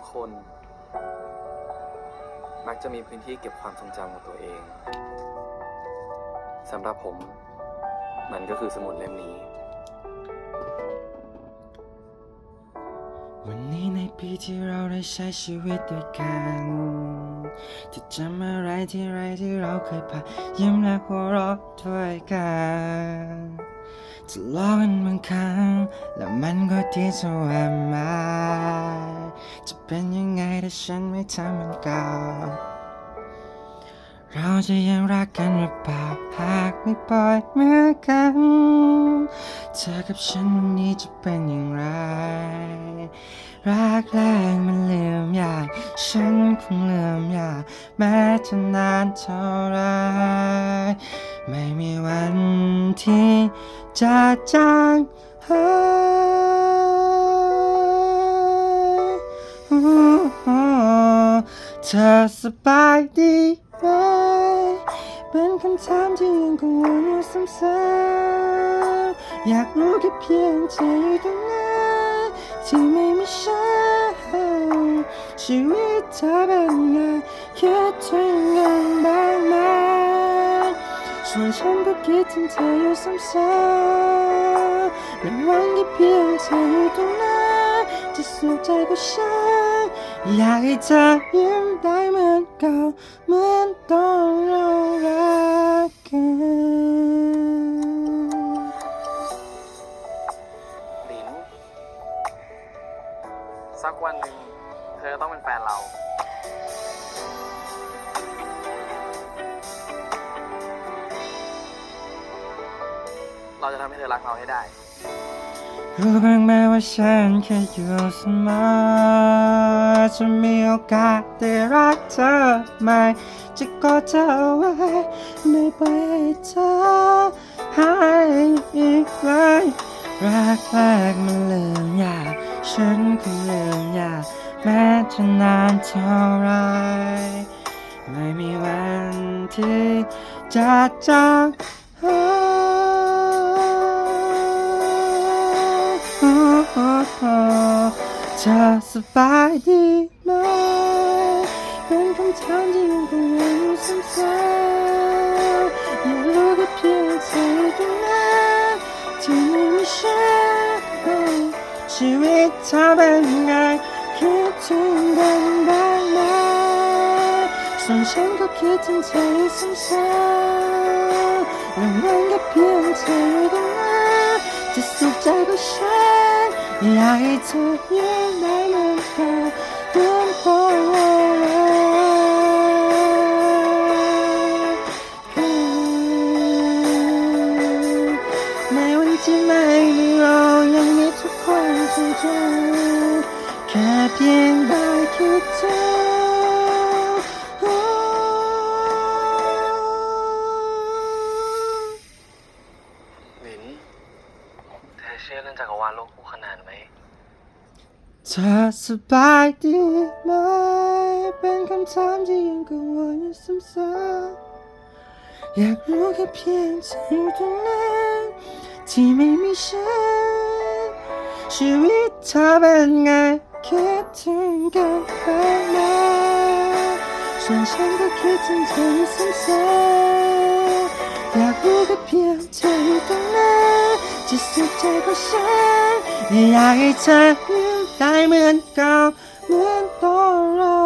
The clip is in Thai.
ทุกคน มักจะมีพื้นที่เก็บความทรงจำของตัวเองสำหรับผม มันก็คือสมุดเล่มนี้ วันนี้ในปีที่เราได้ใช้ชีวิตด้วยกันจะจำอะไรที่ไรที่เราเคยผ่านยิ้มและหัวเราะด้วยกัน จะล้อกันบางครั้งและมันก็ดีจะว่ามาจะเป็นยังไงถ้าฉันไม่ทำมันเก่าเราจะยังรักกันหรือเปล่าหากไม่ปล่อยมือกันเธอกับฉันวันนี้จะเป็นอย่างไร รักแรกมันเลื่อมยาก ฉันคงเลื่อมยากแม้จะนานเท่าไร จะจางหายเธอสบายดีไหมเป็นคำถามที่ยังกังวลอยู่ซ้ำๆอยากรู้แค่เพียงเธออยู่ตรงนั้นที่ไม่มีฉันชีวิตเธอเป็นไงคิดถึงกันบ้างไหม ส่ฉันก็คิดถึงเธออยู่ซ้ำๆและหวังแค่เพียงเธออยู่ตรงนั้นจะสุขใจกว่าฉันอยากให้เธอยิ้มได้เหมือนเก่าเหมือนตอนเรารักกันหลินสักวันหนึ่งเธอต้องเป็นแฟนเรา เราจะทำให้เธอรักเราให้ได้ รู้บ้างไหมว่าฉันแค่อยู่เสมอจะมีโอกาสได้รักเธอไหมจะกอดเธอไว้ไม่ปล่อยให้เธอหายอีกเลยรักแรกมันเลื่อมยากฉันคงเลื่อมยากแม้จะนานเท่าไร ไม่มีวันที่จะจาง เธอสบายดีไหมเป็นคำถามที่ยังกังอยู่ซ้ำๆยากรู้แค่เพียงเธออยู่ตรงนั้นที่ไม่มีฉันชีวิตเธอเป็นไงคิดถึงกันบ้างไหมส่วนฉันก็คิดถึงเธอซ้ำๆและมันก็เพียงเธออยู่ตรงนั้นจะสุขใจกว่าฉันอยากให้ เธอยิ้มได้เหมือนเก่าเหมือนตอนเรารักกันในวันที่ไม่มีเรายังมีทุกคนที่เจอแค่เพียงได้คิดถึง หลิน เธอเชื่อเรื่องจักรวาลโลกคู่ ขนานไหมเธอสบายดีไหม เป็นคำถามที่ยังกังวลอยู่ซ้ำๆอยากรู้แค่เพียงเธออยู่ตรงนั้นที่ไม่มีฉัน ชีวิตเธอเป็นไงคิดถึงกันบ้างไหมส่วนฉันก็คิดถึงเธออยู่ซ้ำๆอยากรู้แค่เพียงเธออยู่ตรงนั้นจะสุขใจกว่าฉัน อยากให้เธอได้เหมือนเก่าเหมือนตอนเรา